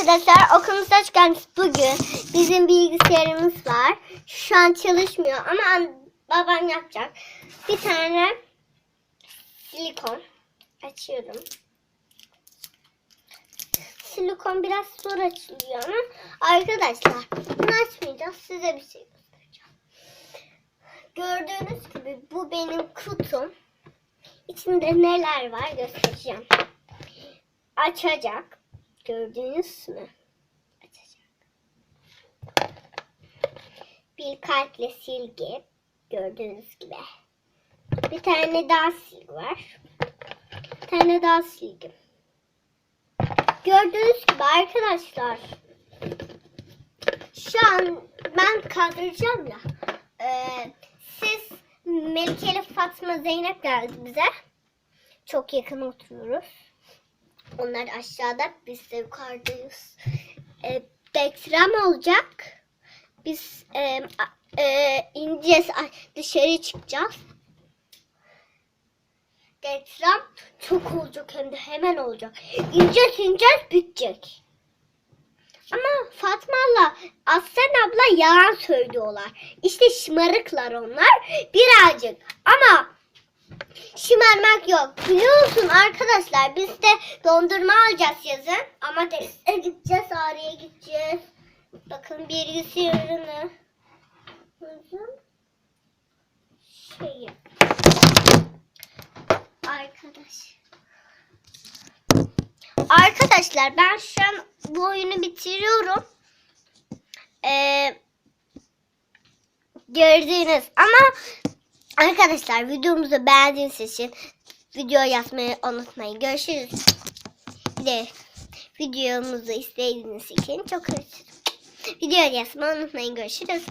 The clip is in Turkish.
arkadaşlar okulumuzda çıkan bugün bizim bilgisayarımız var. Şu an çalışmıyor ama babam yapacak. Bir tane silikon açıyorum. Silikon biraz zor açılıyor ama arkadaşlar bunu açmayacağız. Size bir şey göstereceğim. Gördüğünüz gibi bu benim kutum. İçinde neler var göstereceğim. Açacak. Gördünüz mü? Bir kalple silgi. Gördüğünüz gibi. Bir tane daha silgi var. Bir tane daha silgi. Gördüğünüz gibi arkadaşlar. Şu an ben kaldıracağım ya. Ee, siz Melike ile Fatma Zeynep geldi bize. Çok yakın oturuyoruz. Onlar aşağıda, biz de yukarıdayız. E, deprem olacak. Biz e, e, ineceğiz, dışarı çıkacağız. Deprem çok olacak hem de hemen olacak. İneceğiz, ineceğiz, bitecek. Ama Fatma'la Aslan abla yalan söylüyorlar. İşte şımarıklar onlar. Birazcık. Ama Şımarmak yok. Biliyorsun arkadaşlar biz de dondurma alacağız yazın. Ama teste gideceğiz, Ağrı'ya gideceğiz. Bakın bilgisayarını. Şeyi. Arkadaş. Arkadaşlar ben şu an bu oyunu bitiriyorum. Ee, gördüğünüz ama Arkadaşlar videomuzu beğendiğiniz için video yazmayı unutmayın. Görüşürüz. De videomuzu istediğiniz için çok özür Video yazmayı unutmayın. Görüşürüz.